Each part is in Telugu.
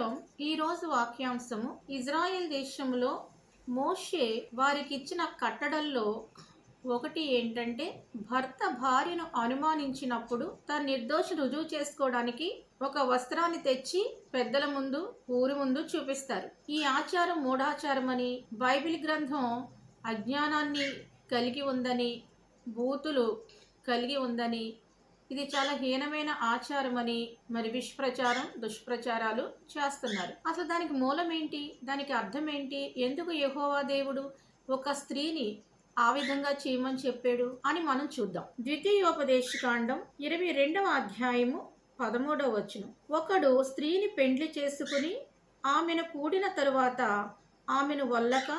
షాలోం ఈరోజు వాక్యాంశము. ఇజ్రాయెల్ దేశంలో మోషే వారికి ఇచ్చిన కట్టడల్లో ఒకటి ఏంటంటే భర్త భార్యను అనుమానించినప్పుడు తన నిర్దోషి రుజువు చేసుకోవడానికి ఒక వస్త్రాన్ని తెచ్చి పెద్దల ముందు ఊరి ముందు చూపిస్తారు. ఈ ఆచారం మూఢాచారం అని బైబిల్ గ్రంథం అజ్ఞానాన్ని కలిగి ఉందని బూతులు కలిగి ఉందని ఇది చాలా హీనమైన ఆచారం అని మరి విష్ప్రచారం దుష్ప్రచారాలు చేస్తున్నారు. అసలు దానికి మూలం ఏంటి? దానికి అర్థం ఏంటి? ఎందుకు యహోవా దేవుడు ఒక స్త్రీని ఆ విధంగా చేయమని చెప్పాడు అని మనం చూద్దాం. ద్వితీయోపదేశకాండం ఇరవై రెండవ అధ్యాయము పదమూడవ వచనం. ఒకడు స్త్రీని పెండ్లి చేసుకుని ఆమెను కూడిన తరువాత ఆమెను వల్లక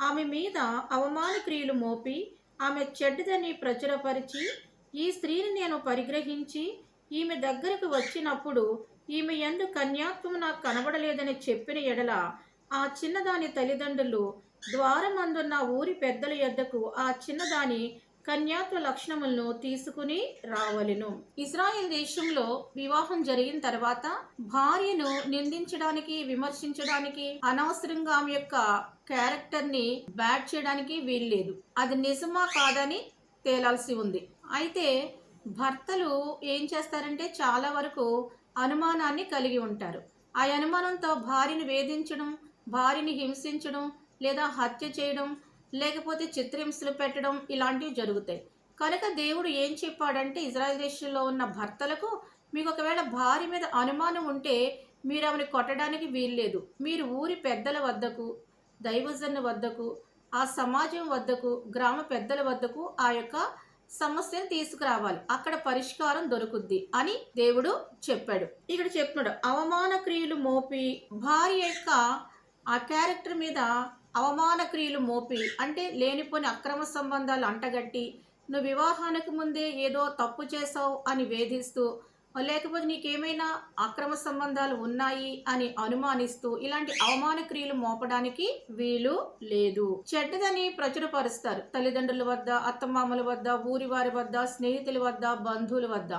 ఆమె మీద అవమాన క్రియలు మోపి ఆమె చెడ్డదని ప్రచురపరిచి ఈ స్త్రీని నేను పరిగ్రహించి ఈమె దగ్గరకు వచ్చినప్పుడు ఈమె ఎందు కన్యాత్వము నాకు కనబడలేదని చెప్పిన ఎడల ఆ చిన్నదాని తల్లిదండ్రులు ద్వారమందున్న ఊరి పెద్దల యొద్దకు ఆ చిన్నదాని కన్యాత్వ లక్షణములను తీసుకుని రావలను. ఇజ్రాయెల్ దేశంలో వివాహం జరిగిన తర్వాత భార్యను నిందించడానికి విమర్శించడానికి అనవసరంగా ఆమె యొక్క క్యారెక్టర్ని బ్యాడ్ చేయడానికి వీల్లేదు. అది నిజమా కాదని తేలాల్సి ఉంది. అయితే భర్తలు ఏం చేస్తారంటే చాలా వరకు అనుమానాన్ని కలిగి ఉంటారు. ఆ అనుమానంతో భార్యను వేధించడం భార్యని హింసించడం లేదా హత్య చేయడం లేకపోతే చిత్రహింసలు పెట్టడం ఇలాంటివి జరుగుతాయి. కనుక దేవుడు ఏం చెప్పాడంటే ఇజ్రాయెల్ దేశంలో ఉన్న భర్తలకు మీకు ఒకవేళ భార్య మీద అనుమానం ఉంటే మీరు ఆమెను కొట్టడానికి వీల్లేదు. మీరు ఊరి పెద్దల వద్దకు దైవజన్ వద్దకు ఆ సమాజం వద్దకు గ్రామ పెద్దల వద్దకు ఆ యొక్క సమస్యను తీసుకురావాలి. అక్కడ పరిష్కారం దొరుకుద్ది అని దేవుడు చెప్పాడు. ఇక్కడ చెప్తున్నాడు అవమాన క్రియలు మోపి భార్య యొక్క ఆ క్యారెక్టర్ మీద అవమాన క్రియలు మోపి అంటే లేనిపోని అక్రమ సంబంధాలు అంటగట్టి నువ్వు వివాహానికి ముందే ఏదో తప్పు చేసావు అని వేధిస్తూ లేకపోతే నీకేమైనా అక్రమ సంబంధాలు ఉన్నాయి అని అనుమానిస్తూ ఇలాంటి అవమాన క్రియలు మోపడానికి వీలు లేదు. చెడ్డదని ప్రచురపరుస్తారు. తల్లిదండ్రుల వద్ద అత్తమామల వద్ద ఊరి వారి వద్ద స్నేహితుల వద్ద బంధువుల వద్ద.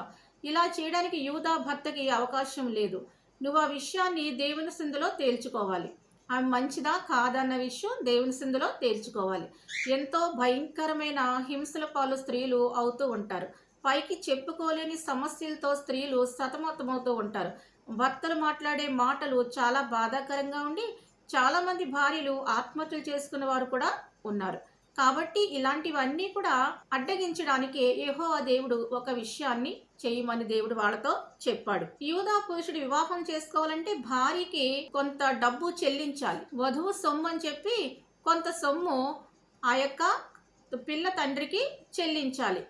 ఇలా చేయడానికి యూదా భర్తకి అవకాశం లేదు. నువ్వు ఆ విషయాన్ని దేవుని సిందులో తేల్చుకోవాలి. ఆమె మంచిదా కాదన్న విషయం దేవుని సిందులో తేల్చుకోవాలి. ఎంతో భయంకరమైన హింసల పాలు స్త్రీలు అవుతూ ఉంటారు. పైకి చెప్పుకోలేని సమస్యలతో స్త్రీలు సతమతమవుతూ ఉంటారు. భర్తలు మాట్లాడే మాటలు చాలా బాధాకరంగా ఉండి చాలామంది భార్యలు ఆత్మహత్యలు చేసుకున్న వారు కూడా ఉన్నారు. కాబట్టి ఇలాంటివన్నీ కూడా అడ్డగించడానికి ఏహో దేవుడు ఒక విషయాన్ని చేయమని దేవుడు వాళ్ళతో చెప్పాడు. యూదా పురుషుడు వివాహం చేసుకోవాలంటే భార్యకి కొంత డబ్బు చెల్లించాలి. వధువు సొమ్ము అని చెప్పి కొంత సొమ్ము ఆ యొక్క పిల్ల తండ్రికి చెల్లించాలి.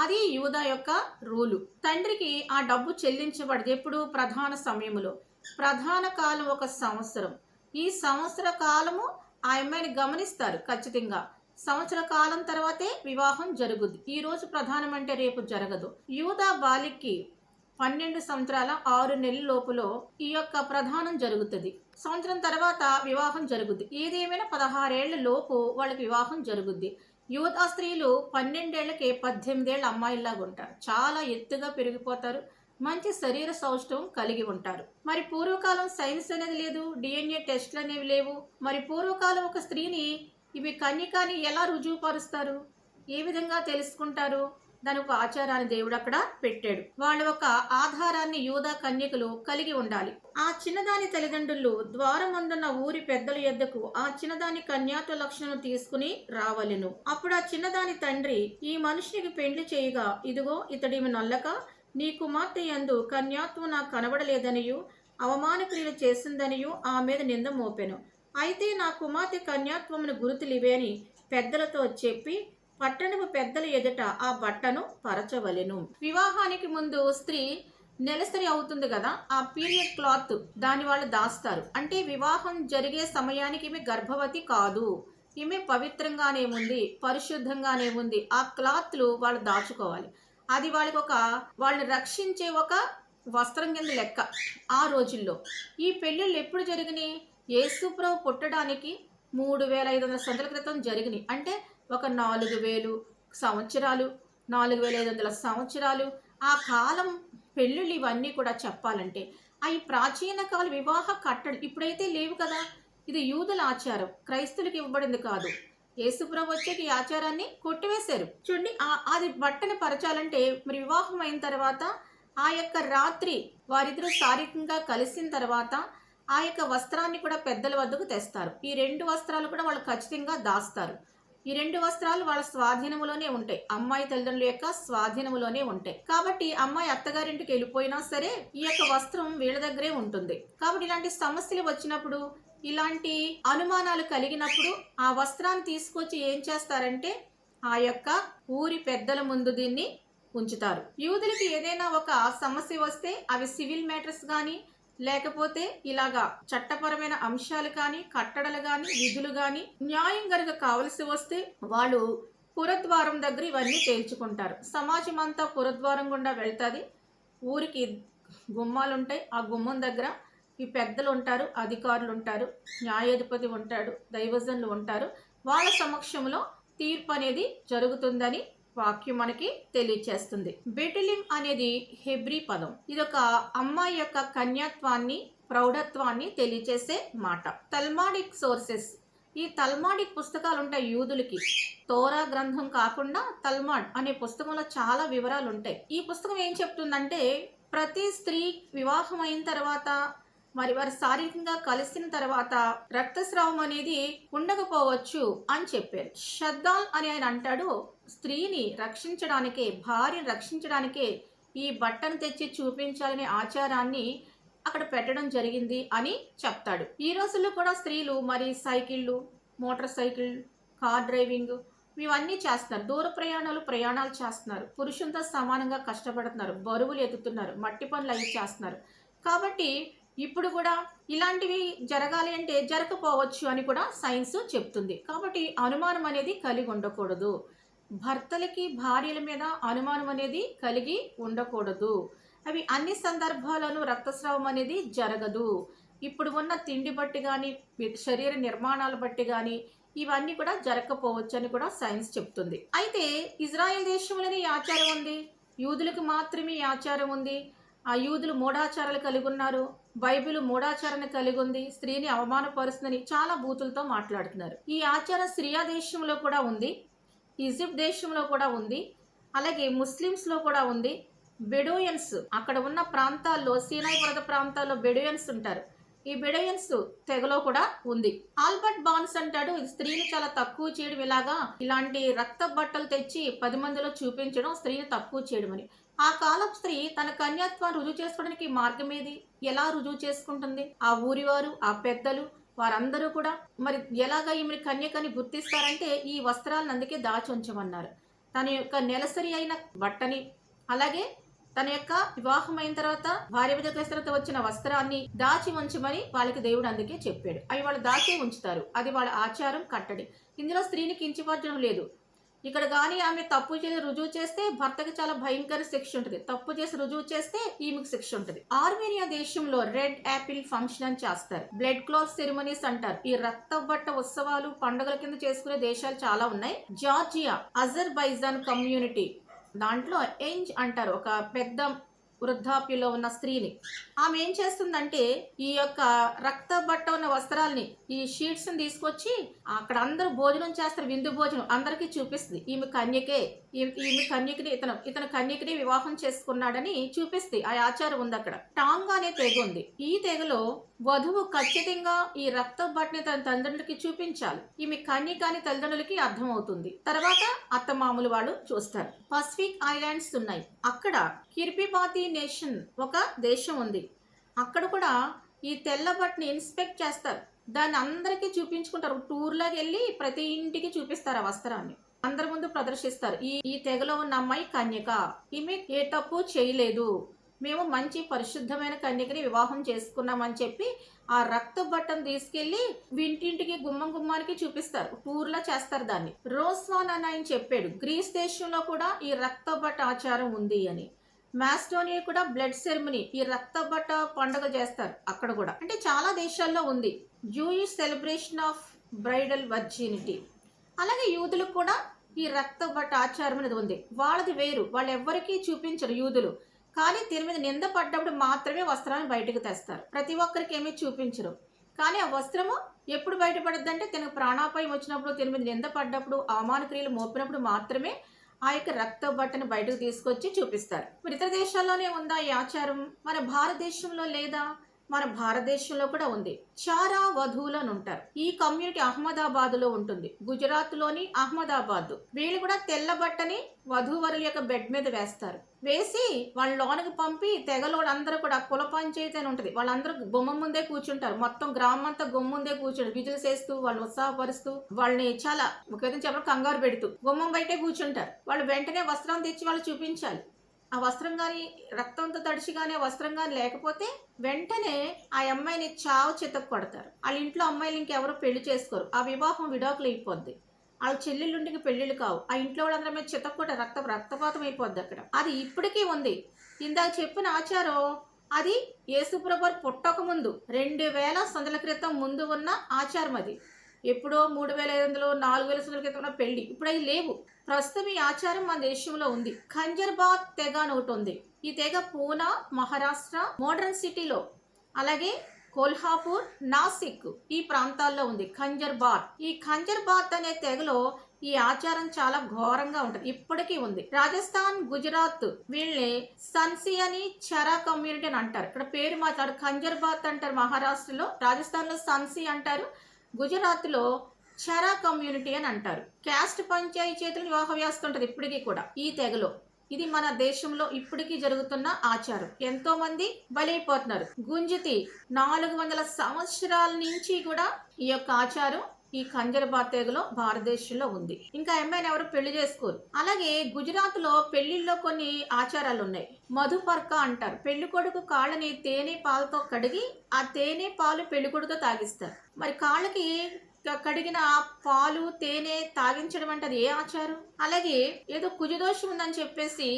అది యూదా యొక్క రూలు. తండ్రికి ఆ డబ్బు చెల్లించబడదు ఎప్పుడు? ప్రధాన సమయంలో ప్రధాన కాలం ఒక సంవత్సరం. ఈ సంవత్సర కాలము ఆ అమ్మాయిని గమనిస్తారు ఖచ్చితంగా. సంవత్సర కాలం తర్వాతే వివాహం జరుగుద్ది. ఈ రోజు ప్రధానం అంటే రేపు జరగదు. యూదా బాలికి పన్నెండు సంవత్సరాల ఆరు నెలల లోపులో ఈ యొక్క ప్రధానం జరుగుతుంది. సంవత్సరం తర్వాత వివాహం జరుగుద్ది. ఏదేమైనా పదహారేళ్ళ లోపు వాళ్ళకి వివాహం జరుగుద్ది. యువత స్త్రీలు పన్నెండేళ్ళకి పద్దెనిమిదేళ్ళ అమ్మాయిల్లాగా ఉంటారు. చాలా ఎత్తుగా పెరిగిపోతారు. మంచి శరీర సౌష్ఠవం కలిగి ఉంటారు. మరి పూర్వకాలం సైన్స్ అనేది లేదు డిఎన్ఏ టెస్ట్లు అనేవి లేవు. మరి పూర్వకాలం ఒక స్త్రీని ఇవి కన్యకాని ఎలా రుజువుపరుస్తారు? ఏ విధంగా తెలుసుకుంటారు? దాని ఒక ఆచారాన్ని దేవుడు అక్కడ పెట్టాడు. వాళ్ళ ఒక ఆధారాన్ని యూదా కన్యకులు కలిగి ఉండాలి. ఆ చిన్నదాని తల్లిదండ్రులు ద్వారమందున్న ఊరి పెద్దల యొద్దకు ఆ చిన్నదాని కన్యాత్వ లక్షణం తీసుకుని రావలెను. అప్పుడు ఆ చిన్నదాని తండ్రి ఈ మనుషునికి పెండ్లి చేయగా ఇదిగో ఇతడిమి నల్లక నీ కుమార్తె యందు కన్యాత్వం నాకు కనబడలేదనియు అవమాన క్రియలు చేసిందనియు ఆ మీద నింద మోపెను. అయితే నా కుమార్తె కన్యాత్వమును గురుతులివే అని పెద్దలతో చెప్పి పట్టణపు పెద్దల ఎదుట ఆ బట్టను పరచవలెను. వివాహానికి ముందు స్త్రీ నెలసరి అవుతుంది కదా ఆ పీరియడ్ క్లాత్ దాని వాళ్ళు దాస్తారు. అంటే వివాహం జరిగే సమయానికి ఈమె గర్భవతి కాదు. ఈమె పవిత్రంగానే ఉంది పరిశుద్ధంగానే ఉంది. ఆ క్లాత్లు వాళ్ళు దాచుకోవాలి. అది వాళ్ళకి ఒక వాళ్ళని రక్షించే ఒక వస్త్రం కింద లెక్క ఆ రోజుల్లో. ఈ పెళ్ళిళ్ళు ఎప్పుడు జరిగినాయి? యేసుప్రభు పుట్టడానికి మూడు వేల ఐదు వందల సంవత్సరాల క్రితం జరిగినాయి. అంటే ఒక నాలుగు వేలు సంవత్సరాలు నాలుగు వేల ఐదు వందల సంవత్సరాలు. ఆ కాలం పెళ్ళిళ్ళు ఇవన్నీ కూడా చెప్పాలంటే అవి ప్రాచీన కాల వివాహ కట్టడి ఇప్పుడైతే లేవు కదా. ఇది యూదుల ఆచారం. క్రైస్తులకు ఇవ్వబడింది కాదు. యేసుప్రభు వచ్చే ఈ ఆచారాన్ని కొట్టివేశారు. చూడండి అది బట్టని పరచాలంటే మరి వివాహం అయిన తర్వాత ఆ యొక్క రాత్రి వారిద్దరూ శారీరకంగా కలిసిన తర్వాత ఆ యొక్క వస్త్రాన్ని కూడా పెద్దల వద్దకు తెస్తారు. ఈ రెండు వస్త్రాలు కూడా వాళ్ళు ఖచ్చితంగా దాస్తారు. ఈ రెండు వస్త్రాలు వాళ్ళ స్వాధీనములోనే ఉంటాయి. అమ్మాయి తల్లిదండ్రుల యొక్క స్వాధీనములోనే ఉంటాయి. కాబట్టి అమ్మాయి అత్తగారింటికి వెళ్ళిపోయినా సరే ఈ యొక్క వస్త్రం వీళ్ళ దగ్గరే ఉంటుంది. కాబట్టి ఇలాంటి సమస్యలు వచ్చినప్పుడు ఇలాంటి అనుమానాలు కలిగినప్పుడు ఆ వస్త్రాన్ని తీసుకొచ్చి ఏం చేస్తారంటే ఆ యొక్క ఊరి పెద్దల ముందు దీన్ని ఉంచుతారు. యూదులకి ఏదైనా ఒక సమస్య వస్తే అవి సివిల్ మ్యాటర్స్ కానీ లేకపోతే ఇలాగా చట్టపరమైన అంశాలు కానీ కట్టడలు కానీ విధులు కానీ న్యాయం గనుక కావలసి వస్తే వాళ్ళు పురద్వారం దగ్గర ఇవన్నీ తేల్చుకుంటారు. సమాజం అంతా పురద్వారం గుండా వెళ్తుంది. ఊరికి గుమ్మాలు ఉంటాయి ఆ గుమ్మం దగ్గర ఈ పెద్దలు ఉంటారు అధికారులు ఉంటారు న్యాయాధిపతి ఉంటాడు దైవజనులు ఉంటారు. వాళ్ళ సమక్షంలో తీర్పు అనేది జరుగుతుందని వాక్యం మనకి తెలియచేస్తుంది. బెటిలిం అనేది హెబ్రీ పదం. ఇది ఒక అమ్మాయి యొక్క కన్యాత్వాన్ని ప్రౌఢత్వాన్ని తెలియచేసే మాట. Talmudic sources. ఈ తల్మాడిక్ పుస్తకాలు ఉంటాయి యూదులకి. తోరా గ్రంథం కాకుండా తల్మాడ్ అనే పుస్తకంలో చాలా వివరాలు ఉంటాయి ఈ పుస్తకం ఏం చెప్తుందంటే ప్రతి స్త్రీ వివాహం అయిన తర్వాత మరి వారు శారీరకంగా కలిసిన తర్వాత రక్తస్రావం అనేది ఉండకపోవచ్చు అని చెప్పారు. షద్దాల్ అని ఆయన అంటాడు స్త్రీని రక్షించడానికే భార్యను రక్షించడానికే ఈ బట్టను తెచ్చి చూపించాలనే ఆచారాన్ని అక్కడ పెట్టడం జరిగింది అని చెప్తాడు. ఈ రోజుల్లో కూడా స్త్రీలు మరి సైకిళ్ళు మోటార్ సైకిల్ కార్ డ్రైవింగ్ ఇవన్నీ చేస్తున్నారు. దూర ప్రయాణాలు ప్రయాణాలు చేస్తున్నారు. పురుషులతో సమానంగా కష్టపడుతున్నారు. బరువులు ఎత్తుతున్నారు. మట్టి పనులు అవి చేస్తున్నారు. కాబట్టి ఇప్పుడు కూడా ఇలాంటివి జరగాలి అంటే జరగకపోవచ్చు అని కూడా సైన్స్ చెప్తుంది. కాబట్టి అనుమానం అనేది కలిగి ఉండకూడదు. భర్తలకి భార్యల మీద అనుమానం అనేది కలిగి ఉండకూడదు. అవి అన్ని సందర్భాల్లోనూ రక్తస్రావం అనేది జరగదు. ఇప్పుడు ఉన్న తిండి బట్టి కానీ శరీర నిర్మాణాలు బట్టి కానీ ఇవన్నీ కూడా జరగకపోవచ్చు అని కూడా సైన్స్ చెప్తుంది. అయితే ఇజ్రాయెల్ దేశంలోనే ఈ ఆచారం ఉంది. యూదులకు మాత్రమే ఈ ఆచారం ఉంది. ఆ యూదులు మూఢాచారాలు కలిగి ఉన్నారు. బైబిల్ మూఢాచారాన్ని కలిగి ఉంది స్త్రీని అవమానపరుస్తుందని చాలా బూతులతో మాట్లాడుతున్నారు. ఈ ఆచారం సిరియా దేశంలో కూడా ఉంది ఈజిప్ట్ దేశంలో కూడా ఉంది అలాగే ముస్లిమ్స్లో కూడా ఉంది. బెడోయన్స్ అక్కడ ఉన్న ప్రాంతాల్లో సీనాయి పర్వత ప్రాంతాల్లో బెడోయన్స్ ఉంటారు. ఈ బెడోయన్స్ తెగలో కూడా ఉంది. ఆల్బర్ట్ బాన్స్ అంటాడు ఇది స్త్రీని చాలా తక్కువ చేయడం ఇలాగా ఇలాంటి రక్త బట్టలు తెచ్చి పది మందిలో చూపించడం స్త్రీని తక్కువ చేయడం అని. ఆ కాలం స్త్రీ తన కన్యాత్వాన్ని రుజువు చేసుకోవడానికి మార్గం ఏది? ఎలా రుజువు చేసుకుంటుంది? ఆ ఊరివారు ఆ పెద్దలు వారందరూ కూడా మరి ఎలాగ ఈమె కన్యకని గుర్తిస్తారంటే ఈ వస్త్రాలను అందుకే దాచి ఉంచమన్నారు. తన యొక్క నెలసరి అయిన బట్టని అలాగే తన యొక్క వివాహం అయిన తర్వాత భార్య మీద తర్వాత వచ్చిన వస్త్రాన్ని దాచి ఉంచమని వాళ్ళకి దేవుడు అందుకే చెప్పాడు. అవి వాళ్ళు దాచి ఉంచుతారు. అది వాళ్ళ ఆచారం కట్టడి. ఇందులో స్త్రీని కించపరచడం లేదు. ఇక్కడ కానీ ఆమె తప్పు చేసి రుజువు చేస్తే భర్తకి చాలా భయంకర శిక్ష ఉంటుంది. తప్పు చేసి రుజువు చేస్తే ఈమెకు శిక్ష ఉంటుంది. ఆర్మేనియా దేశంలో రెడ్ యాపిల్ ఫంక్షన్ అని చేస్తారు. బ్లడ్ క్లాత్ సెరమనీస్ అంటారు. ఈ రక్త బట్ట ఉత్సవాలు పండుగల కింద చేసుకునే దేశాలు చాలా ఉన్నాయి. జార్జియా అజర్బైజాన్ కమ్యూనిటీ దాంట్లో ఎంజ్ అంటారు. ఒక పెద్ద వృద్ధాప్యలో ఉన్న స్త్రీని. ఆమె ఏం చేస్తుందంటే ఈ యొక్క రక్త బట్ట ఉన్న వస్త్రాల్ని ఈ షీట్స్ని తీసుకొచ్చి అక్కడ అందరూ భోజనం చేస్తారు విందు భోజనం అందరికీ చూపిస్తుంది. ఈమె కన్యకే ఈ- ఈమె కన్యకిని ఇతను ఇతను కన్యకిని వివాహం చేసుకున్నాడని చూపిస్తుంది. ఆ ఆచారం ఉంది అక్కడ. టాంగ్ అనే తెగ ఉంది ఈ తెగలో వధువు ఖచ్చితంగా ఈ రక్త బట్టని తన తల్లిదండ్రులకి చూపించాలి. ఈమె కన్యక కాని తల్లిదండ్రులకి అర్థమవుతుంది. తర్వాత అత్తమామలు వాళ్ళు చూస్తారు. పసిఫిక్ ఐలాండ్స్ ఉన్నాయి. అక్కడ కిర్పిపాతి నేషన్ ఒక దేశం ఉంది. అక్కడ కూడా ఈ తెల్ల బట్టిని ఇన్స్పెక్ట్ చేస్తారు. దాన్ని అందరికీ చూపించుకుంటారు. టూర్లోకి వెళ్ళి ప్రతి ఇంటికి చూపిస్తారు ఆ వస్త్రాన్ని. అందరి ముందు ప్రదర్శిస్తారు. ఈ ఈ తెగలో ఉన్న అమ్మాయి కన్యక. ఈమె ఏ తప్పు చేయలేదు. మేము మంచి పరిశుద్ధమైన కన్యకని వివాహం చేసుకున్నామని చెప్పి ఆ రక్త బట్టను తీసుకెళ్ళి వింటింటికి గుమ్మం గుమ్మానికి చూపిస్తారు. టూర్లా చేస్తారు దాన్ని. రోస్వాన్ అని ఆయన చెప్పాడు. గ్రీస్ దేశంలో కూడా ఈ రక్త బట్ట ఆచారం ఉంది అని. మాస్టోనియా కూడా బ్లడ్ సెరమనీ ఈ రక్తబట్ట పండుగ చేస్తారు అక్కడ కూడా. అంటే చాలా దేశాల్లో ఉంది. Jewish celebration of bridal virginity. అలాగే యూదులకు కూడా ఈ రక్తబట్ట ఆచారం అనేది ఉంది. వాళ్ళది వేరు. వాళ్ళు ఎవ్వరికీ చూపించరు యూదులు. కానీ దీని మీద నింద పడ్డప్పుడు మాత్రమే వస్త్రాన్ని బయటకు తెస్తారు. ప్రతి ఒక్కరికి ఏమీ చూపించరు. కానీ ఆ వస్త్రము ఎప్పుడు బయటపడద్దంటే తనకు ప్రాణాపాయం వచ్చినప్పుడు దీని మీద నింద పడ్డప్పుడు అవమాన క్రియలు మోపినప్పుడు మాత్రమే ఆ యొక్క రక్త బట్టను బయటకు తీసుకొచ్చి చూపిస్తారు. మరి ఇతర దేశాల్లోనే ఉందా ఈ ఆచారం? మన భారతదేశంలో లేదా? మన భారతదేశంలో కూడా ఉంది. చారా వధువులు అని ఉంటారు ఈ కమ్యూనిటీ అహ్మదాబాద్లో ఉంటుంది. గుజరాత్లోని అహ్మదాబాద్. వీళ్ళు కూడా తెల్ల బట్టని వధూవరుల యొక్క బెడ్ మీద వేస్తారు. వేసి వాళ్ళ లోనకి పంపి తెగలో కూడా కుల పంచాయతీ అని ఉంటుంది. వాళ్ళందరూ గుమ్మం ముందే కూర్చుంటారు. మొత్తం గ్రామం అంతా గుమ్మం ముందే కూర్చుంటారు. విజులు చేస్తూ వాళ్ళని ఉత్సాహపరుస్తూ వాళ్ళని చాలా ఒక చెప్పడం కంగారు పెడుతూ గుమ్మం బయటే కూర్చుంటారు. వాళ్ళు వెంటనే వస్త్రం తెచ్చి వాళ్ళు చూపించాలి. ఆ వస్త్రం కానీ రక్తంతో తడిచి కానీ ఆ వస్త్రం కానీ లేకపోతే వెంటనే ఆ అమ్మాయిని చావు చితకు కొడతారు. వాళ్ళ ఇంట్లో అమ్మాయిలు ఇంకెవరు పెళ్ళి చేసుకోరు. ఆ వివాహం విడాకులు అయిపోద్ది. వాళ్ళ చెల్లెళ్ళుంటికి పెళ్ళిళ్ళు కావు. ఆ ఇంట్లో వాళ్ళందరి మీద చితక్ రక్త రక్తపాతం అయిపోద్ది అక్కడ. అది ఇప్పటికీ ఉంది. ఇందాక చెప్పిన ఆచారం అది యేసుప్రభు పుట్టక ముందు రెండు వేల సంవత్సరాల క్రితం ముందు ఉన్న ఆచారం అది. ఎప్పుడో మూడు వేల ఐదు వందలు నాలుగు వేల సంవత్సరాల క్రితం పెళ్ళి. ఇప్పుడు అవి లేవు. ప్రస్తుతం ఈ ఆచారం మన దేశంలో ఉంది. ఖంజర్బాద్ తెగ అని ఒకటి ఉంది ఈ తెగ పూనా మహారాష్ట్ర మోడర్న్ సిటీలో అలాగే కోల్హాపూర్ నాసిక్ ఈ ప్రాంతాల్లో ఉంది ఖంజర్బాత్ ఈ ఖంజర్బాత్ అనే తెగలో ఈ ఆచారం చాలా ఘోరంగా ఉంటుంది. ఇప్పటికీ ఉంది. రాజస్థాన్ గుజరాత్ వీళ్ళని సన్సి అని చరా కమ్యూనిటీ అని అంటారు. ఇక్కడ పేరు మాట్లాడు ఖంజర్బాత్ అంటారు మహారాష్ట్రలో రాజస్థాన్లో సన్సి అంటారు. గుజరాత్లో చరా కమ్యూనిటీ అని అంటారు. క్యాస్ట్ పంచాయతీ చేతులు వివాహ వ్యవస్థ ఉంటుంది ఇప్పటికీ కూడా ఈ తెగలో. ఇది మన దేశంలో ఇప్పటికీ జరుగుతున్న ఆచారం. ఎంతో మంది బలైపోతున్నారు. గుంజితి నాలుగు వందల సంవత్సరాల నుంచి కూడా ఈ యొక్క ఆచారం ఈ ఖంజరబాద్ తెగలో భారతదేశంలో ఉంది. ఇంకా అమ్మాయిని ఎవరు పెళ్ళి చేసుకోరు. అలాగే గుజరాత్లో పెళ్ళిళ్ళలో కొన్ని ఆచారాలు ఉన్నాయి మధుపర్క అంటారు. పెళ్ళి కొడుకు కాళ్ళని తేనె పాలతో కడిగి ఆ తేనె పాలు పెళ్ళి కొడుకు తాగిస్తారు. మరి కాళ్ళకి కడిగిన పాలు తేనె తాగించడం అంటే అది ఏ ఆచారం? అలాగే ఏదో కుజదోషం ఉందని చెప్పేసి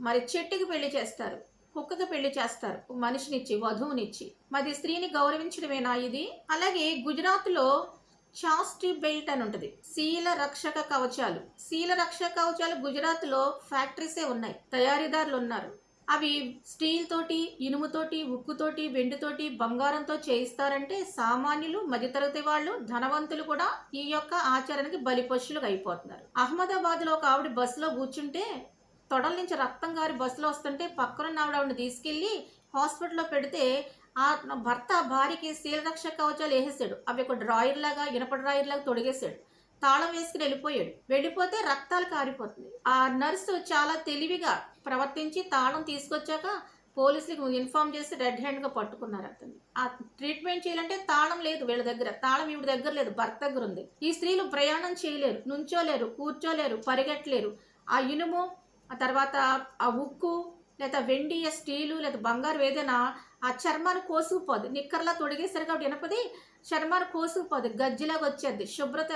మరి చెట్టుకి పెళ్ళి చేస్తారు. కుక్కకి పెళ్ళి చేస్తారు. ఒక మనిషినిచ్చి వధువునిచ్చి. మరి స్త్రీని గౌరవించడమేనా ఇది? అలాగే గుజరాత్లో చాస్టి బెల్ట్ అని ఉంటుంది. శీల రక్షక కవచాలు. శీల రక్షక కవచాలు గుజరాత్లో ఫ్యాక్టరీసే ఉన్నాయి. తయారీదారులు ఉన్నారు. అవి స్టీల్ తోటి ఇనుముతోటి ఉక్కుతోటి వెండితోటి బంగారంతో చేయిస్తారంటే సామాన్యులు మధ్యతరగతి వాళ్ళు ధనవంతులు కూడా ఈ యొక్క ఆచారానికి బలిపశులుగా అయిపోతున్నారు. అహ్మదాబాద్లో ఒక ఆవిడ బస్సులో కూర్చుంటే తొడల నుంచి రక్తం గారి బస్సులో వస్తుంటే పక్కన ఆవిడ ఆవిడని తీసుకెళ్ళి హాస్పిటల్లో పెడితే ఆ భర్త భార్యకి శీలరక్ష కవచాలు వేసేసాడు. అవి ఒక డ్రాయర్ లాగా ఇనప డ్రాయర్ లాగా తొడిగేశాడు. తాళం వేసుకుని వెళ్ళిపోయాడు. వెళ్ళిపోతే రక్తాలు కారిపోతుంది ఆ నర్సు చాలా తెలివిగా ప్రవర్తించి తాళం తీసుకొచ్చాక పోలీసులకు ఇన్ఫార్మ్ చేసి రెడ్ హ్యాండ్గా పట్టుకున్నారు అతన్ని. ఆ ట్రీట్మెంట్ చేయాలంటే తాళం లేదు వీళ్ళ దగ్గర. తాళం ఈవిడ దగ్గర లేదు. భర్త దగ్గర ఉంది. ఈ స్త్రీలు ప్రయాణం చేయలేరు. నుంచోలేరు. కూర్చోలేరు. పరిగెట్టలేరు. ఆ ఇనుము ఆ తర్వాత ఆ ఉక్కు లేదా వెండి స్టీలు లేదా బంగారు ఏదైనా ఆ చర్మాన్ని కోసుకుపోదు. నిక్కర్లా తొడిగేసరి కాబట్టి వినపది చర్మాన్ని కోసుకుపోదు. గజ్జిలాగా వచ్చేది శుభ్రత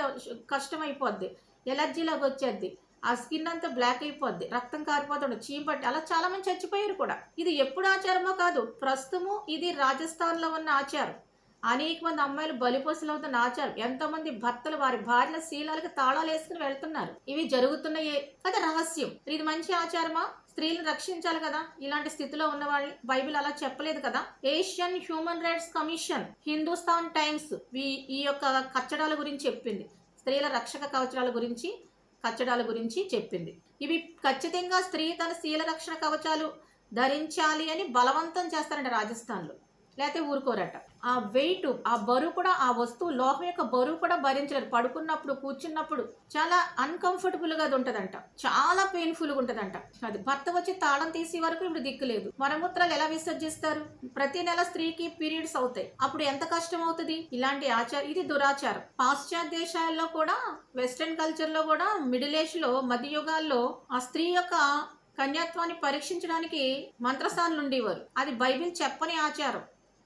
కష్టమైపోద్ది. ఎలర్జీలాగా వచ్చేది ఆ స్కిన్ అంతా బ్లాక్ అయిపోద్ది. రక్తం కారిపోతుంది చీపట్టి అలా చాలా మంది చచ్చిపోయారు కూడా. ఇది ఎప్పుడు ఆచారమో కాదు. ప్రస్తుతము ఇది రాజస్థాన్లో ఉన్న ఆచారం. అనేక మంది అమ్మాయిలు బలిపోసలు అవుతున్న ఆచారం ఎంతో మంది భర్తలు వారి భార్యల శీలాలకు తాళాలు వేసుకుని వెళ్తున్నారు. ఇవి జరుగుతున్నాయే. అది రహస్యం. ఇది మంచి ఆచారమా? స్త్రీలను రక్షించాలి కదా? ఇలాంటి స్థితిలో ఉన్న వాళ్ళని బైబిల్ అలా చెప్పలేదు కదా? Asian human rights commission Hindustan Times ఈ ఈ యొక్క కచ్చడాల గురించి చెప్పింది. స్త్రీల రక్షక కవచాల గురించి కచ్చడాల గురించి చెప్పింది. ఇవి ఖచ్చితంగా స్త్రీ తన శీల రక్షణ కవచాలు ధరించాలి అని బలవంతం చేస్తారంట రాజస్థాన్లో. లేకపోతే ఊరుకోరట. ఆ వెయిట్ ఆ బరువు కూడా ఆ వస్తువు లోహం యొక్క బరువు కూడా భరించలేరు పడుకున్నప్పుడు కూర్చున్నప్పుడు చాలా అన్కంఫర్టబుల్గా అది ఉంటుందంట. చాలా పెయిన్ఫుల్గా ఉంటుందంట. అది భర్త వచ్చి తాళం తీసే వరకు ఇప్పుడు దిక్కులేదు మరమూత్రాలు ఎలా విసర్జిస్తారు ప్రతి నెల స్త్రీకి పీరియడ్స్ అవుతాయి. అప్పుడు ఎంత కష్టం అవుతుంది? ఇలాంటి ఆచారం ఇది దురాచారం. పాశ్చాత్య దేశాల్లో కూడా వెస్ట్రన్ కల్చర్లో కూడా మిడిల్ ఏజ్లో మధ్యయుగాల్లో ఆ స్త్రీ యొక్క కన్యాత్వాన్ని పరీక్షించడానికి మంత్రస్థానులు ఉండేవారు. అది బైబిల్ చెప్పని ఆచారం.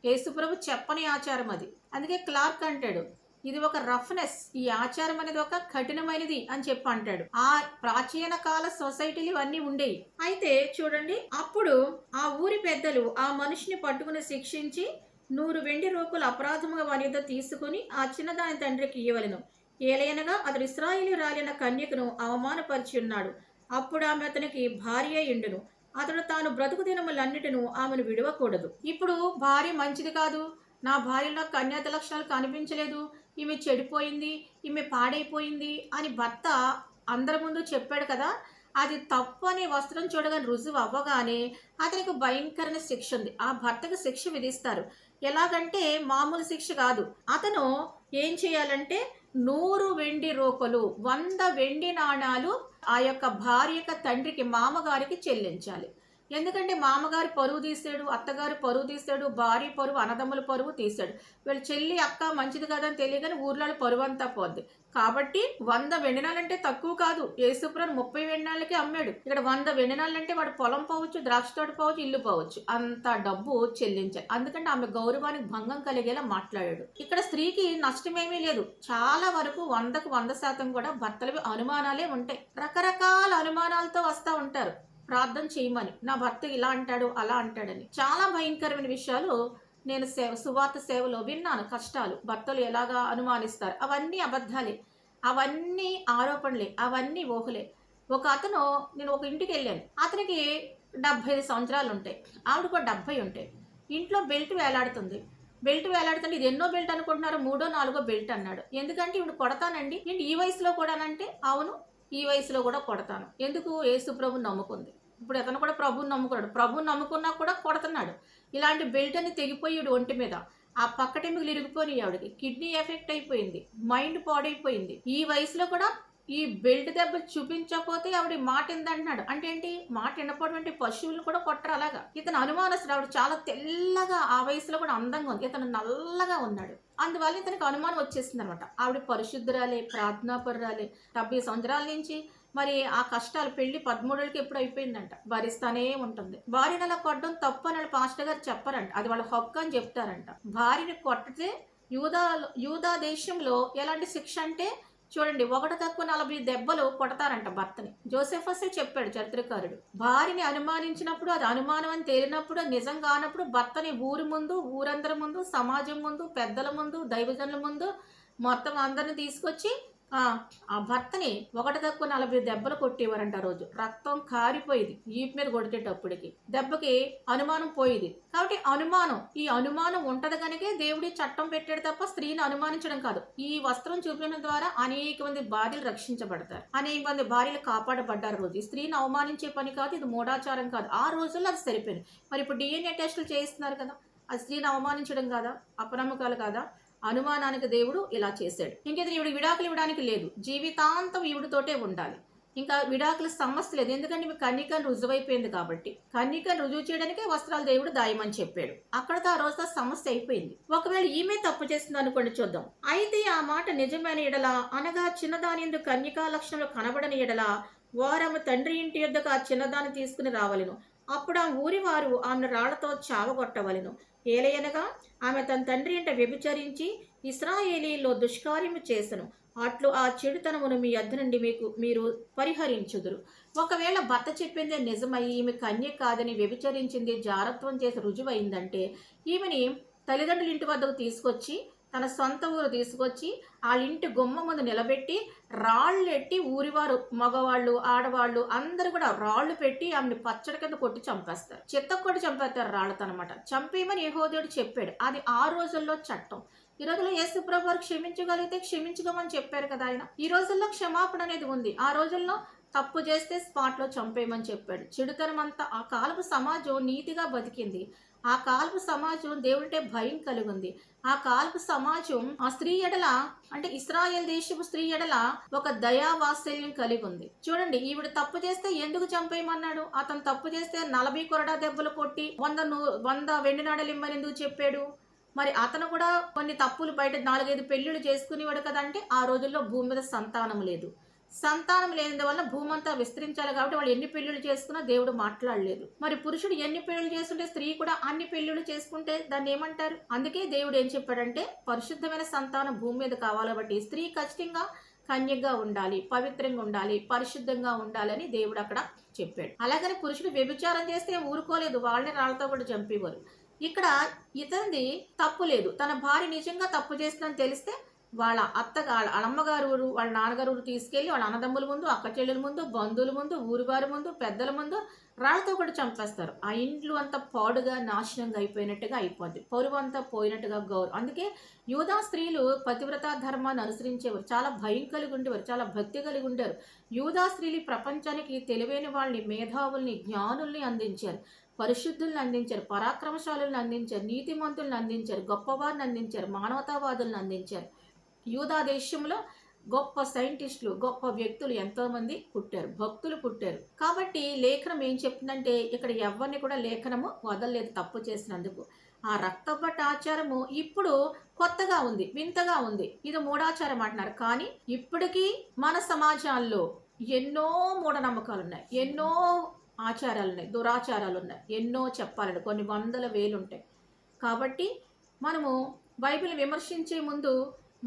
యేసుప్రభు చెప్పని ఆచారం అది. అందుకే క్లార్క్ అంటాడు ఇది ఒక రఫ్నెస్ ఈ ఆచారం అనేది ఒక కఠినమైనది అని చెప్పి అంటాడు. ఆ ప్రాచీన కాల సొసైటీలు ఇవన్నీ ఉండేవి. అయితే చూడండి అప్పుడు ఆ ఊరి పెద్దలు ఆ మనిషిని పట్టుకుని శిక్షించి నూరు వెండి రూపులు అపరాధముగా వారి యొద్ద తీసుకుని ఆ చిన్నదాని తండ్రికి ఇవ్వలను ఏలైనగా అతడు ఇస్రాయిలీ రాలిన కన్యకను అవమానపరిచి ఉన్నాడు. అప్పుడు ఆమె అతనికి భార్య ఎండును అతడు తాను బ్రతుకు దినములన్నిటిను ఆమెను విడవకూడదు. ఇప్పుడు భార్య మంచిది కాదు. నా భార్యలో కన్యాత లక్షణాలు కనిపించలేదు. ఈమె చెడిపోయింది ఈమె పాడైపోయింది అని భర్త అందరి ముందు చెప్పాడు కదా. అది తప్పు అనే వస్త్రం చూడగానే రుజువు అవ్వగానే అతనికి భయంకరమైన శిక్ష ఉంది. ఆ భర్తకు శిక్ష విధిస్తారు. ఎలాగంటే మామూలు శిక్ష కాదు. అతను ఏం చేయాలంటే నూరు వెండి రూపలు వంద వెండి నాణాలు ఆ యొక్క భార్య తండ్రికి మామగారికి చెల్లించాలి. ఎందుకంటే మామగారు పరువు తీసాడు అత్తగారు పరువు తీసాడు భార్య పరువు అన్నదమ్ముల పరువు తీసాడు వీళ్ళ చెల్లి అక్క మంచిది కాదని తెలియగానే ఊర్లో పరువు అంతా పోద్ది. కాబట్టి వంద వెండినాలంటే తక్కువ కాదు. యేసుప్రాన్ ముప్పై వెండినాలకే అమ్మాడు. ఇక్కడ వంద వెండినాలంటే వాడు పొలం పోవచ్చు ద్రాక్ష తోట పోవచ్చు ఇల్లు పోవచ్చు. అంత డబ్బు చెల్లించాలి అందుకంటే ఆమె గౌరవానికి భంగం కలిగేలా మాట్లాడాడు. ఇక్కడ స్త్రీకి నష్టమేమీ లేదు. చాలా వరకు వందకు వంద శాతం కూడా భర్తలవి అనుమానాలే ఉంటాయి. రకరకాల అనుమానాలతో వస్తూ ఉంటారు. ప్రార్థన చేయమని. నా భర్త ఇలా అంటాడు అలా అంటాడని. చాలా భయంకరమైన విషయాలు నేను సేవ సువార్త సేవలో విన్నాను. కష్టాలు భర్తలు ఎలాగా అనుమానిస్తారు? అవన్నీ అబద్ధాలే. అవన్నీ ఆరోపణలే. అవన్నీ ఊహలే ఒక అతను నేను ఒక ఇంటికి వెళ్ళాను. అతనికి డెబ్బై ఐదు సంవత్సరాలు ఉంటాయి. ఆవిడ కూడా డెబ్బై ఉంటాయి. ఇంట్లో బెల్ట్ వేలాడుతుంది. బెల్ట్ వేలాడుతుంటే ఇది ఎన్నో బెల్ట్ అనుకుంటున్నారు మూడో నాలుగో బెల్ట్ అన్నాడు. ఎందుకంటే ఇప్పుడు కొడతానండి. ఏంటి ఈ వయసులో కూడానంటే అవును. ఈ వయసులో కూడా కొడతాను. ఎందుకు? యేసు ప్రభు నమ్ముకుంది. ఇప్పుడు అతను కూడా ప్రభుని నమ్ముకున్నాడు. ప్రభుని నమ్ముకున్నా కూడా కొడుతున్నాడు. ఇలాంటి బెల్ట్ అని తెగిపోయాడు ఒంటి మీద. ఆ పక్కటెముకలు ఇరిగిపోయి ఆవిడకి. కిడ్నీ ఎఫెక్ట్ అయిపోయింది. మైండ్ పాడైపోయింది. ఈ వయసులో కూడా ఈ బెల్ట్ దెబ్బ చూపించకపోతే ఆవిడ మాట ఎందంటున్నాడు అంటే ఏంటి? మాట వినపటువంటి పశువులు కూడా కొట్టరు అలాగా. ఇతను అనుమానస్తుడు. ఆవిడ చాలా తెల్లగా ఆ వయసులో కూడా అందంగా ఉంది. ఇతను నల్లగా ఉన్నాడు. అందువల్ల ఇతనికి అనుమానం వచ్చేసింది అనమాట ఆవిడ పరిశుద్ధురాలే ప్రార్థనాపరురాలే. డెబ్బై సంవత్సరాల నుంచి మరి ఆ కష్టాలు పెళ్ళి పదమూడేళ్ళకి ఎప్పుడు అయిపోయిందంట. భరిస్తానే ఉంటుంది. భార్యను అలా కొట్టడం తప్పు అని పాస్టర్ గారు చెప్పారంట. అది వాళ్ళ హక్కు అని చెప్తారంట. భార్యని కొట్టితే యూదా యూదా దేశంలో ఎలాంటి శిక్ష అంటే చూడండి ఒకటి తక్కువ నలభై దెబ్బలు కొడతారంట భర్తని. జోసెఫసే చెప్పాడు చరిత్రకారుడు. భార్యని అనుమానించినప్పుడు అది అనుమానం అని తేలినప్పుడు నిజం కానప్పుడు భర్తని ఊరి ముందు ఊరందరి ముందు సమాజం ముందు పెద్దల ముందు దైవజనుల ముందు మొత్తం అందరిని తీసుకొచ్చి ఆ భర్తని ఒకటి తక్కువ నలభై దెబ్బలు కొట్టేవారంట రోజు. రక్తం కారిపోయేది. ఈపు మీద కొట్టేటప్పటికి దెబ్బకి అనుమానం పోయేది. కాబట్టి అనుమానం ఈ అనుమానం ఉంటది కనుకే దేవుడి చట్టం పెట్టాడు తప్ప స్త్రీని అనుమానించడం కాదు. ఈ వస్త్రం చూపించడం ద్వారా అనేక మంది భార్యలు రక్షించబడతారు. అనేక మంది భార్యలు కాపాడబడ్డారు రోజు. ఈ స్త్రీని అవమానించే పని కాదు ఇది మూఢాచారం కాదు. ఆ రోజుల్లో అది సరిపోయింది. మరి ఇప్పుడు డిఎన్ఏ టెస్టులు చేయిస్తున్నారు కదా. అది స్త్రీని అవమానించడం కాదా? అపనమ్మకాలు కాదా? అనుమానానికి దేవుడు ఇలా చేశాడు. ఇంకేదో ఈవిడ విడాకులు ఇవ్వడానికి లేదు. జీవితాంతం ఈవిడతోటే ఉండాలి. ఇంకా విడాకుల సమస్య లేదు. ఎందుకంటే మీ కన్నికను రుజువైపోయింది కాబట్టి. కన్యకను రుజువు చేయడానికే వస్త్రాలు దేవుడు దాయమని చెప్పాడు. అక్కడతో ఆ రోజుతో సమస్య అయిపోయింది. ఒకవేళ ఈమె తప్పు చేస్తుంది అనుకోండి చూద్దాం. అయితే ఆ మాట నిజమైన ఎడల అనగా చిన్నదాని ఎందు కన్యకా లక్షణంలో కనబడని ఎడల వారము తండ్రి ఇంటి యొద్దకు ఆ చిన్నదాన్ని తీసుకుని రావలను. అప్పుడు ఆ ఊరి వారు ఆమెను రాళ్ళతో చావగొట్టవలను. ఏలయనగా ఆమె తన తండ్రి ఇంట వ్యభిచరించి ఇస్రాయేలీలో దుష్కార్యము చేసెను. అట్లు ఆ చెడుతనమును మీ అద్ద నుండి మీకు మీరు పరిహరించుదురు. ఒకవేళ భర్త చెప్పిందే నిజమై ఈమె కన్య కాదని వ్యభిచరించింది జారత్వం చేసి రుజువైందంటే ఈమెని తల్లిదండ్రుల ఇంటి వద్దకు తీసుకొచ్చి తన సొంత ఊరు తీసుకొచ్చి వాళ్ళ ఇంటి గుమ్మ ముందు నిలబెట్టి రాళ్ళు ఎట్టి ఊరివారు మగవాళ్ళు ఆడవాళ్ళు అందరూ కూడా రాళ్ళు పెట్టి ఆమెను పచ్చడి కింద కొట్టి చంపేస్తారు. చెత్త కొట్టి చంపేస్తారు రాళ్ళతో అనమాట చంపేయమని యహోదేవుడు చెప్పాడు. అది ఆ రోజుల్లో చట్టం. ఈ రోజుల్లో యేసుప్రభు వారు క్షమించగలిగితే క్షమించుకోమని చెప్పారు కదా ఆయన. ఈ రోజుల్లో క్షమాపణ అనేది ఉంది. ఆ రోజుల్లో తప్పు చేస్తే స్పాట్లో చంపేయమని చెప్పాడు. చెడుతనం అంతా ఆ కాలపు సమాజం నీతిగా బతికింది. ఆ కాలపు సమాజం దేవుంటే భయం కలిగింది. ఆ కాలపు సమాజం ఆ స్త్రీ ఎడల అంటే ఇస్రాయెల్ దేశపు స్త్రీ ఎడల ఒక దయావాత్సల్యం కలిగి ఉంది చూడండి ఈవిడ తప్పు చేస్తే ఎందుకు చంపేయమన్నాడు? అతను తప్పు చేస్తే నలభై కొరడా దెబ్బలు కొట్టి వంద వంద వెండి నాడలు ఇమ్మని ఎందుకు చెప్పాడు? మరి అతను కూడా కొన్ని తప్పులు బయట నాలుగైదు పెళ్ళిళ్ళు చేసుకునేవాడు కదంటే ఆ రోజుల్లో భూమి మీద సంతానం లేదు. సంతానం లేనందువల్ల వల్ల భూమంతా విస్తరించాలి కాబట్టి వాళ్ళు ఎన్ని పెళ్ళిళ్ళు చేసుకున్నా దేవుడు మాట్లాడలేదు. మరి పురుషుడు ఎన్ని పెళ్ళిళ్ళు చేసుకుంటే స్త్రీ కూడా అన్ని పెళ్ళిళ్ళు చేసుకుంటే దాన్ని ఏమంటారు? అందుకే దేవుడు ఏం చెప్పాడంటే పరిశుద్ధమైన సంతానం భూమి మీద కావాలి స్త్రీ ఖచ్చితంగా కన్యగా ఉండాలి పవిత్రంగా ఉండాలి పరిశుద్ధంగా ఉండాలని దేవుడు అక్కడ చెప్పాడు. అలాగని పురుషుడు వ్యభిచారం చేస్తే ఊరుకోలేదు వాళ్ళని రాళ్ళతో కూడా చంపేవారు. ఇక్కడ ఇతనిది తప్పు లేదు. తన భార్య నిజంగా తప్పు చేస్తుందని తెలిస్తే వాళ్ళ అత్త వాళ్ళ అమ్మగారు ఊరు వాళ్ళ నాన్నగారు ఊరు తీసుకెళ్ళి వాళ్ళ అన్నదమ్ముల ముందు అక్క చెల్లెల ముందు బంధువుల ముందు ఊరివారి ముందు పెద్దల ముందు రాళ్ళతో కూడా చంపేస్తారు. ఆ ఇండ్లు అంతా పాడుగా నాశనంగా అయిపోయినట్టుగా అయిపోద్ది. పరువు అంతా పోయినట్టుగా గౌరవం అందుకే యూదా స్త్రీలు పతివ్రతా ధర్మాన్ని అనుసరించేవారు. చాలా భయం కలిగి ఉండేవారు. చాలా భక్తి కలిగి ఉండేవారు. యూదా స్త్రీలు ప్రపంచానికి తెలివైన వాళ్ళని మేధావుల్ని జ్ఞానుల్ని అందించారు. పరిశుద్ధుల్ని అందించారు. పరాక్రమశాలుల్ని అందించారు. నీతిమంతుల్ని అందించారు. గొప్పవారిని అందించారు. మానవతావాదుల్ని అందించారు. యూదా దేశంలో గొప్ప సైంటిస్టులు గొప్ప వ్యక్తులు ఎంతోమంది పుట్టారు భక్తులు పుట్టారు. కాబట్టి లేఖనం ఏం చెప్తుందంటే ఇక్కడ ఎవరిని కూడా లేఖనము వదలలేదు తప్పు చేసినందుకు. ఆ రక్తపట్ట ఆచారము ఇప్పుడు కొత్తగా ఉంది వింతగా ఉంది. ఇది మూఢాచారం అంటున్నారు. కానీ ఇప్పటికీ మన సమాజాల్లో ఎన్నో మూఢనమ్మకాలు ఉన్నాయి ఎన్నో ఆచారాలు ఉన్నాయి దురాచారాలు ఉన్నాయి ఎన్నో చెప్పాలండి. కొన్ని వందల వేలు ఉంటాయి కాబట్టి మనము బైబిల్ విమర్శించే ముందు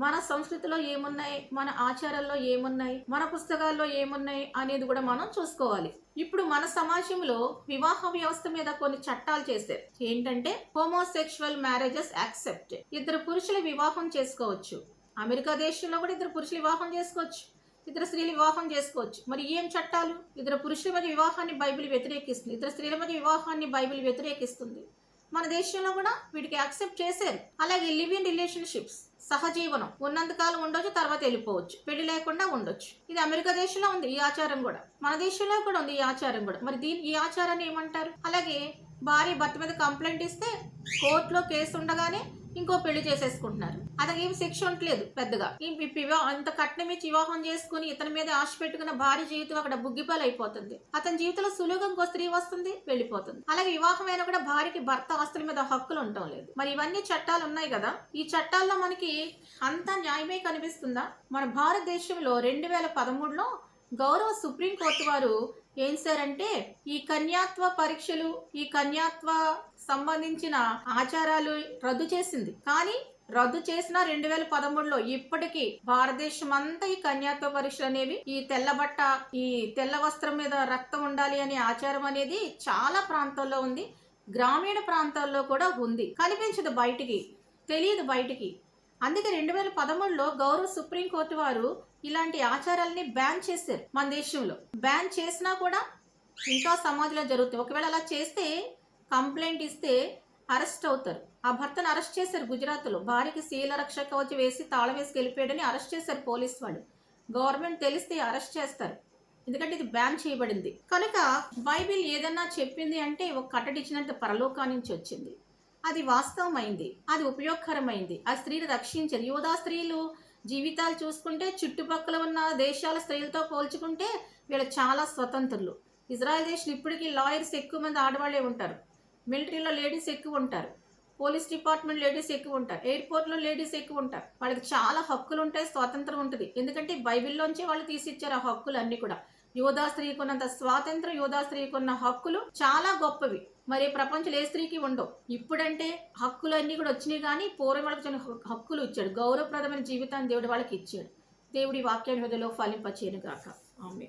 మన సంస్కృతిలో ఏమున్నాయి? మన ఆచారాల్లో ఏమున్నాయి? మన పుస్తకాల్లో ఏమున్నాయి? అనేది కూడా మనం చూసుకోవాలి. ఇప్పుడు మన సమాజంలో వివాహ వ్యవస్థ మీద కొన్ని చట్టాలు చేశారు. ఏంటంటే హోమోసెక్షువల్ మ్యారేజెస్ యాక్సెప్ట్ ఇద్దరు పురుషులు వివాహం చేసుకోవచ్చు. అమెరికా దేశంలో కూడా ఇద్దరు పురుషులు వివాహం చేసుకోవచ్చు. ఇద్దరు స్త్రీలు వివాహం చేసుకోవచ్చు. మరి ఏం చట్టాలు? ఇద్దరు పురుషుల మధ్య వివాహాన్ని బైబిల్ వ్యతిరేకిస్తుంది. ఇద్దరు స్త్రీల మధ్య వివాహాన్ని బైబిల్ వ్యతిరేకిస్తుంది. మన దేశంలో కూడా వీటికి యాక్సెప్ట్ చేశారు. అలాగే లివ్ ఇన్ రిలేషన్షిప్స్ సహజీవనం ఉన్నంతకాలం ఉండొచ్చు తర్వాత వెళ్ళిపోవచ్చు. పెళ్ళి లేకుండా ఉండొచ్చు. ఇది అమెరికా దేశంలో ఉంది ఈ ఆచారం కూడా. మన దేశంలో కూడా ఉంది ఈ ఆచారం కూడా. మరి దీని ఈ ఆచారాన్ని ఏమంటారు? అలాగే భార్య భర్త మీద కంప్లైంట్ ఇస్తే కోర్టులో కేసు ఉండగానే ఇంకో పెళ్ళి చేసేసుకుంటున్నారు. అతనికి ఏం శిక్ష ఉండలేదు పెద్దగా. అంత కట్నమిచ్చి వివాహం చేసుకుని ఇతని మీద ఆశ పెట్టుకున్న భార్య జీవితం అక్కడ బుగ్గిపాలు అయిపోతుంది అతని జీవితంలో సులువుగా ఇంకో స్త్రీ వస్తుంది వెళ్ళిపోతుంది. అలాగే వివాహం అయినా కూడా భార్యకి భర్త ఆస్తుల మీద హక్కులు ఉండటం లేదు. మరి ఇవన్నీ చట్టాలు ఉన్నాయి కదా. ఈ చట్టాల్లో మనకి అంత న్యాయమే కనిపిస్తుందా? మన భారతదేశంలో రెండు వేల పదమూడులో గౌరవ సుప్రీంకోర్టు వారు ఏం సారంటే ఈ కన్యాత్వ పరీక్షలు ఈ కన్యాత్వ సంబంధించిన ఆచారాలు రద్దు చేసింది. కానీ రద్దు చేసిన రెండు వేల పదమూడులో ఇప్పటికీ భారతదేశం అంతా ఈ కన్యాత్వ పరీక్షలు అనేవి ఈ తెల్లబట్ట ఈ తెల్ల వస్త్రం మీద రక్తం ఉండాలి అనే ఆచారం అనేది చాలా ప్రాంతాల్లో ఉంది. గ్రామీణ ప్రాంతాల్లో కూడా ఉంది. కనిపించదు బయటికి తెలియదు బయటికి. అందుకే రెండు వేల పదమూడులో గౌరవ సుప్రీంకోర్టు వారు ఇలాంటి ఆచారాలని బ్యాన్ చేశారు మన దేశంలో. బ్యాన్ చేసినా కూడా ఇంకా సమాజంలో జరుగుతుంది ఒకవేళ అలా చేస్తే కంప్లైంట్ ఇస్తే అరెస్ట్ అవుతారు. ఆ భర్తను అరెస్ట్ చేశారు గుజరాత్లో. భార్యకి శీల రక్ష కవచ వేసి తాళం వేసి వెళ్ళిపోయాడని అరెస్ట్ చేశారు పోలీస్ వాళ్ళు గవర్నమెంట్ తెలిస్తే అరెస్ట్ చేస్తారు. ఎందుకంటే ఇది బ్యాన్ చేయబడింది. కనుక బైబిల్ ఏదన్నా చెప్పింది అంటే ఒక కట్టడి పరలోకా నుంచి వచ్చింది. అది వాస్తవమైంది అది ఉపయోగకరమైంది. ఆ స్త్రీని రక్షించదు యోధా స్త్రీలు జీవితాలు చూసుకుంటే చుట్టుపక్కల ఉన్న దేశాల స్త్రీలతో పోల్చుకుంటే వీళ్ళు చాలా స్వతంత్రులు. ఇజ్రాయెల్ దేశం ఇప్పటికీ లాయర్స్ ఎక్కువ మంది ఆడవాళ్ళే ఉంటారు. మిలిటరీలో లేడీస్ ఎక్కువ ఉంటారు. పోలీస్ డిపార్ట్మెంట్ లేడీస్ ఎక్కువ ఉంటారు. ఎయిర్పోర్ట్లో లేడీస్ ఎక్కువ ఉంటారు. వాళ్ళకి చాలా హక్కులు ఉంటాయి స్వాతంత్రం ఉంటుంది. ఎందుకంటే బైబిల్లోంచే వాళ్ళు తీసిచ్చారు ఆ హక్కులు అన్నీ కూడా. యోధా స్త్రీకున్నంత స్వాతంత్ర యోధా స్త్రీకున్న హక్కులు చాలా గొప్పవి. మరి ప్రపంచంలో ఏ స్త్రీకి ఉండవు? ఇప్పుడంటే హక్కులన్నీ కూడా వచ్చినాయి కానీ పూర్వం వాళ్ళకి హక్కులు ఇచ్చాడు. గౌరవప్రదమైన జీవితాన్ని దేవుడు వాళ్ళకి ఇచ్చాడు. దేవుడి వాక్యాన్ని హృదయలో ఫలింపచేయను గాక ఆమె